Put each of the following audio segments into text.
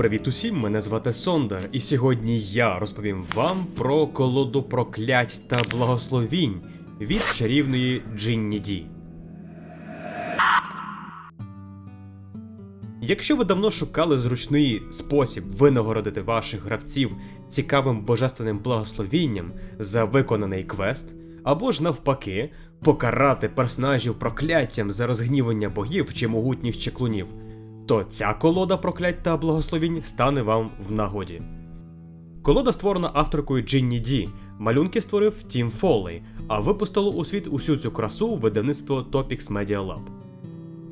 Привіт усім! Мене звати Сонда, і сьогодні я розповім вам про колоду проклять та благословінь від чарівної Джинні Ді. Якщо ви давно шукали зручний спосіб винагородити ваших гравців цікавим божественним благословінням за виконаний квест, або ж навпаки, покарати персонажів прокляттям за розгнівання богів чи могутніх чеклунів, то ця колода проклять та благословінь стане вам в нагоді. Колода створена авторкою Джинні Ді. Малюнки створив Тім Фоллей, а випустило у світ усю цю красу видавництво Topics Media Lab.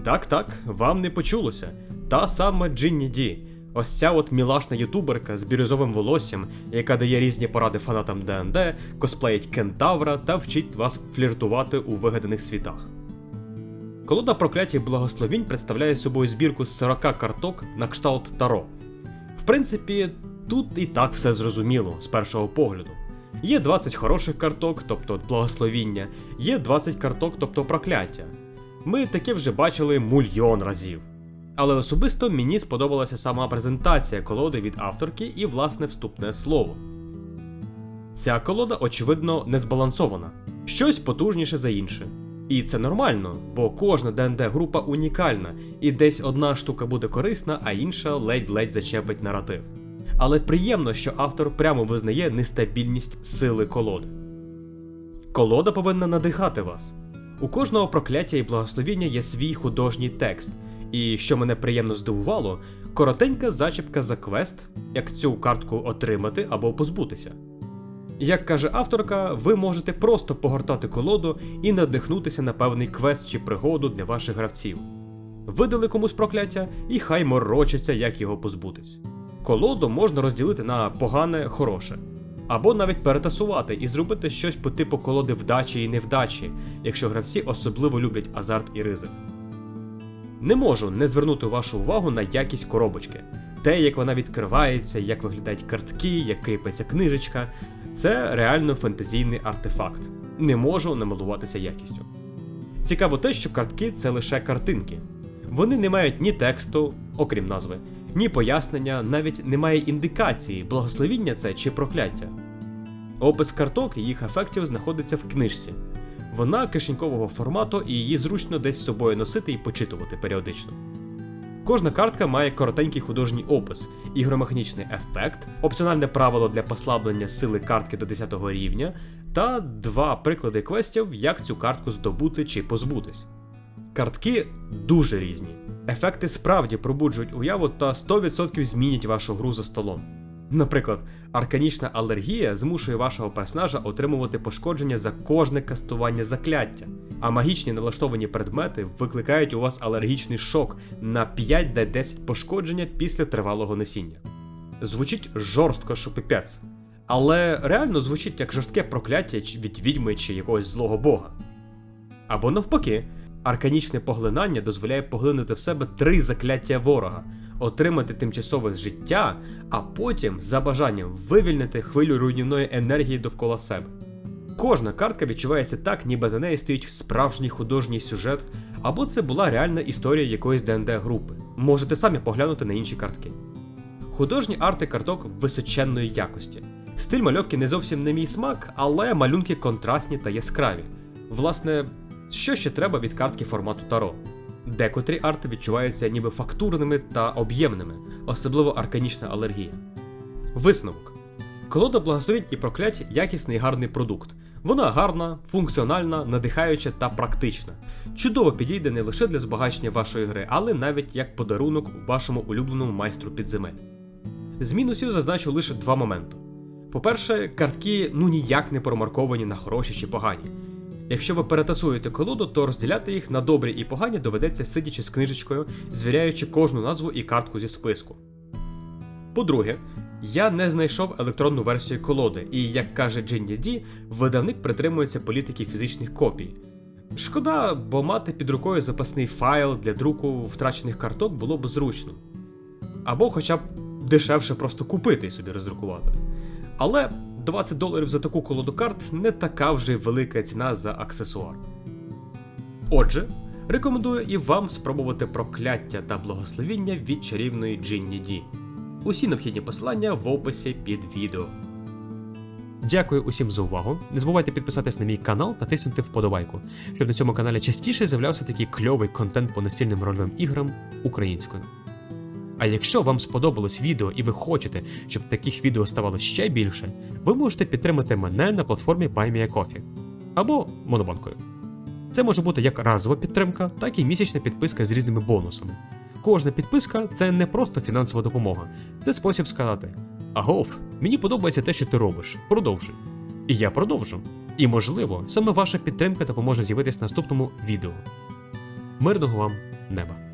Так, так, вам не почулося. Та сама Джинні Ді. Ось ця от мілашна ютуберка з бірюзовим волоссям, яка дає різні поради фанатам ДНД, косплеїть кентавра та вчить вас фліртувати у вигаданих світах. Колода прокляття і благословінь представляє собою збірку з 40 карток на кшталт Таро. В принципі, тут і так все зрозуміло з першого погляду. Є 20 хороших карток, тобто благословіння, є 20 карток, тобто прокляття. Ми таке вже бачили мульйон разів. Але особисто мені сподобалася сама презентація колоди від авторки і власне вступне слово. Ця колода, очевидно, не збалансована, щось потужніше за інше. І це нормально, бо кожна ДНД група унікальна, і десь одна штука буде корисна, а інша ледь-ледь зачепить наратив. Але приємно, що автор прямо визнає нестабільність сили колоди. Колода повинна надихати вас. У кожного прокляття і благословіння є свій художній текст, і що мене приємно здивувало, коротенька зачіпка за квест, як цю картку отримати або позбутися. Як каже авторка, ви можете просто погортати колоду і надихнутися на певний квест чи пригоду для ваших гравців. Видали комусь прокляття, і хай морочиться, як його позбутись. Колоду можна розділити на погане, хороше, або навіть перетасувати і зробити щось по типу колоди вдачі і невдачі, якщо гравці особливо люблять азарт і ризик. Не можу не звернути вашу увагу на якість коробочки. Те, як вона відкривається, як виглядають картки, як кипиться книжечка, це реально фентезійний артефакт. Не можу намилуватися якістю. Цікаво те, що картки це лише картинки. Вони не мають ні тексту, окрім назви, ні пояснення, навіть немає індикації, благословіння це чи прокляття. Опис карток і їх ефектів знаходиться в книжці. Вона кишенькового формату і її зручно десь з собою носити і почитувати періодично. Кожна картка має коротенький художній опис, ігромеханічний ефект, опціональне правило для послаблення сили картки до 10 рівня та два приклади квестів, як цю картку здобути чи позбутись. Картки дуже різні. Ефекти справді пробуджують уяву та 100% змінять вашу гру за столом. Наприклад, арканічна алергія змушує вашого персонажа отримувати пошкодження за кожне кастування закляття, а магічні налаштовані предмети викликають у вас алергічний шок на 5D10 пошкодження після тривалого носіння. Звучить жорстко, що пипець, але реально звучить як жорстке прокляття від відьми чи якогось злого бога. Або навпаки, арканічне поглинання дозволяє поглинути в себе три закляття ворога, отримати тимчасове життя, а потім, за бажанням, вивільнити хвилю руйнівної енергії довкола себе. Кожна картка відчувається так, ніби за неї стоїть справжній художній сюжет, або це була реальна історія якоїсь ДНД групи. Можете самі поглянути на інші картки. Художні арти карток височенної якості. Стиль мальовки не зовсім не мій смак, але малюнки контрастні та яскраві. Власне, що ще треба від картки формату Таро? Декотрі арти відчуваються ніби фактурними та об'ємними, особливо арканічна алергія. Висновок. Колода благословень і проклять якісний гарний продукт. Вона гарна, функціональна, надихаюча та практична. Чудово підійде не лише для збагачення вашої гри, але навіть як подарунок вашому улюбленому майстру підземель. З мінусів зазначу лише два моменти. По-перше, картки ну ніяк не промарковані на хороші чи погані. Якщо ви перетасуєте колоду, то розділяти їх на добрі і погані доведеться сидячи з книжечкою, звіряючи кожну назву і картку зі списку. По-друге, я не знайшов електронну версію колоди, і, як каже Джинні Ді, видавник притримується політики фізичних копій. Шкода, бо мати під рукою запасний файл для друку втрачених карток було б зручно. Або хоча б дешевше просто купити і собі роздрукувати. Але 20 доларів за таку колоду карт не така вже велика ціна за аксесуар. Отже, рекомендую і вам спробувати прокляття та благословіння від чарівної Джинні Ді. Усі необхідні посилання в описі під відео. Дякую усім за увагу. Не забувайте підписатись на мій канал та тиснути вподобайку, щоб на цьому каналі частіше з'являвся такий кльовий контент по настільним рольовим іграм українською. А якщо вам сподобалось відео і ви хочете, щоб таких відео ставало ще більше, ви можете підтримати мене на платформі BuyMeACoffee або Монобанкою. Це може бути як разова підтримка, так і місячна підписка з різними бонусами. Кожна підписка це не просто фінансова допомога, це спосіб сказати: Агов, мені подобається те, що ти робиш. Продовжуй. І я продовжу. І можливо, саме ваша підтримка допоможе з'явитись наступному відео. Мирного вам неба!